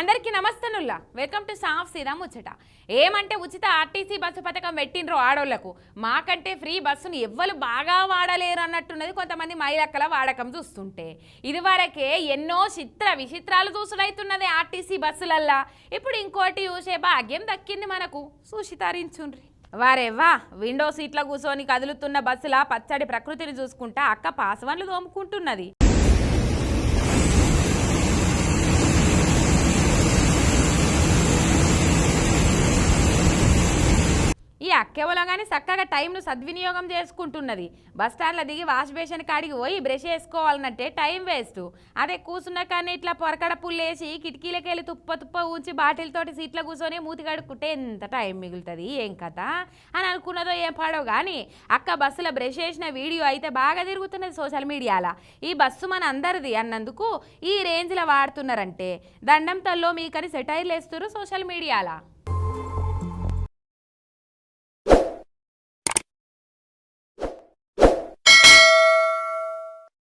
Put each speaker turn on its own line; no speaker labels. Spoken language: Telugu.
అందరికీ నమస్తనుల్లా. వెల్కమ్ టు సాఫ్ సీదా ముచ్చట ఏమంటే ఉచిత ఆర్టీసీ బస్సు పథకం పెట్టిండ్రు ఆడోళ్ళకు మాకంటే ఫ్రీ బస్సును ఎవ్వరు బాగా వాడలేరు అన్నట్టున్నది కొంతమంది మహిళక్కల వాడకం చూస్తుంటే. ఇదివరకే ఎన్నో చిత్ర విచిత్రాలు చూసుడైతున్నది ఆర్టీసీ బస్సులల్లా. ఇప్పుడు ఇంకోటి చూసే భాగ్యం దక్కింది మనకు. సూచితారించుండ్రి వారేవా విండో సీట్లో కూర్చొని కదులుతున్న బస్సులా పచ్చడి ప్రకృతిని చూసుకుంటా అక్క పాసవన్లు తోముకుంటున్నది ఈ అక్కెవలో కానీ చక్కగా టైంను సద్వినియోగం చేసుకుంటున్నది. బస్ స్టాండ్లో దిగి వాష్ బేసిన్ కాడికి పోయి బ్రష్ వేసుకోవాలన్నట్టే టైం వేస్ట్. అదే కూర్చున్న కానీ ఇట్లా పొరకడ పుల్లేసి కిటికీలకి వెళ్ళి తుప్ప తుప్ప ఉంచి బాటిల్తోటి సీట్లో కూర్చొని మూతి కడుక్కుంటే ఎంత టైం మిగులుతుంది ఏం కథ? అని అనుకున్నదో ఏం పాడవు కానీ అక్క బస్సులో బ్రష్ చేసిన వీడియో అయితే బాగా తిరుగుతున్నది సోషల్ మీడియాలో. ఈ బస్సు మన అందరిది అన్నందుకు ఈ రేంజ్లో వాడుతున్నారంటే దండంతల్లో మీకని సెటైర్లు వేస్తున్నారు సోషల్ మీడియాలో.